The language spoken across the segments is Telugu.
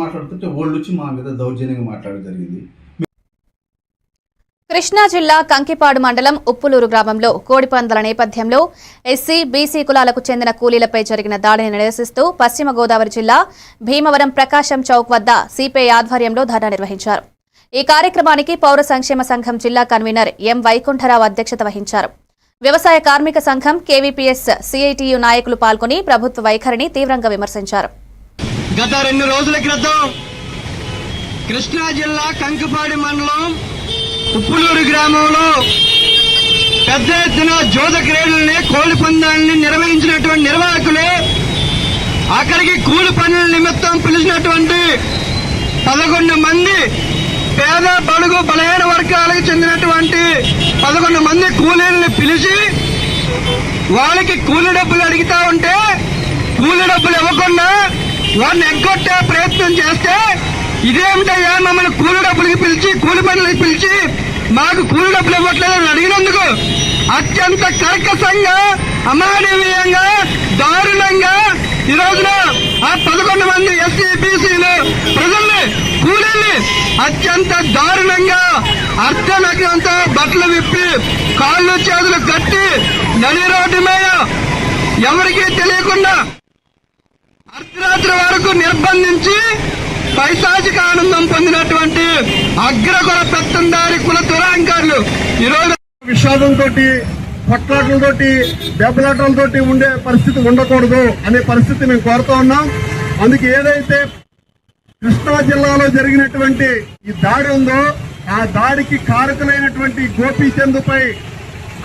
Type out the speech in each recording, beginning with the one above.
మాట్లాడుతుంటే వాళ్ళు వచ్చి మా మీద దౌర్జన్యంగా మాట్లాడడం జరిగింది. కృష్ణా జిల్లా కంకిపాడు మండలం ఉప్పులూరు గ్రామంలో కోడిపందాల నేపథ్యంలో ఎస్సీ బీసీ కులాలకు చెందిన కూలీలపై జరిగిన దాడిని నిరసిస్తూ పశ్చిమ గోదావరి జిల్లా భీమవరం ప్రకాశం చౌక్ వద్ద సిపిఐ ఆధ్వర్యంలో ధర్నా నిర్వహించారు. ఈ కార్యక్రమానికి పౌర సంక్షేమ సంఘం జిల్లా కన్వీనర్ ఎం వైకుంఠరావు అధ్యక్షత వహించారు. వ్యవసాయ కార్మిక సంఘం కేవీపీఎస్ సిఐటియు నాయకులు పాల్గొని ప్రభుత్వ వైఖరిని తీవ్రంగా విమర్శించారు. గత రెండు రోజుల క్రితం కృష్ణా జిల్లా కంకిపాడి మండలం ఉప్పులూరు గ్రామంలో పెద్ద ఎత్తున జోద క్రీడల్ని కోడి పందాలని నిర్వహించినటువంటి నిర్వాహకులు అక్కడికి కూలి పనుల నిమిత్తం పిలిచినటువంటి పదకొండు మంది పేద బడుగు బలహీన వర్గాలకు చెందినటువంటి పదకొండు మంది కూలీలను పిలిచి వాళ్ళకి కూలి డబ్బులు అడుగుతా ఉంటే కూలి డబ్బులు ఇవ్వకుండా వాళ్ళని ఎగ్గొట్టే ప్రయత్నం చేస్తే ఇదేమిటయ్యా మమ్మల్ని కూలి డబ్బులకి పిలిచి కూలి పనులకి పిలిచి మాకు కూలి డబ్బులు ఇవ్వట్లేదని అడిగినందుకు అత్యంత కర్కశంగా అమానవీయంగా దారుణంగా ఈ రోజున ఆ పదకొండు మంది ఎస్సీ బీసీలు ప్రజల్ని కూలీల్ని అత్యంత దారుణంగా అర్ధనగ్నంతో బట్టలు విప్పి కాళ్ళు చేతులు కట్టి నడి రోడ్డు మీద ఎవరికీ తెలియకుండా అర్ధరాత్రి వరకు నిర్బంధించి పైశాచిక ఆనందం పొందినటువంటి అగ్రకుల పెత్తందారి కుల దురాంకారులు. ఈరోజు విషాదంతో కొట్లాటలతోటి దెబ్బలాటలతోటి ఉండే పరిస్థితి ఉండకూడదు అనే పరిస్థితి మేము కోరుతా ఉన్నాం. అందుకే ఏదైతే కృష్ణా జిల్లాలో జరిగినటువంటి ఈ దాడి ఉందో ఆ దాడికి కారకులైనటువంటి గోపీచంద్ పై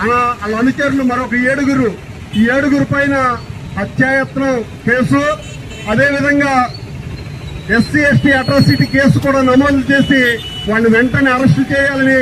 వాళ్ళ అనుచరులు మరొక ఏడుగురు. ఈ ఏడుగురు పైన హత్యాయత్నం కేసు. అదేవిధంగా ఎస్సీ ఎస్టీ అట్రాసిటీ కేసు కూడా నమోదు చేసి వాళ్ళని వెంటనే అరెస్టు చేయాలని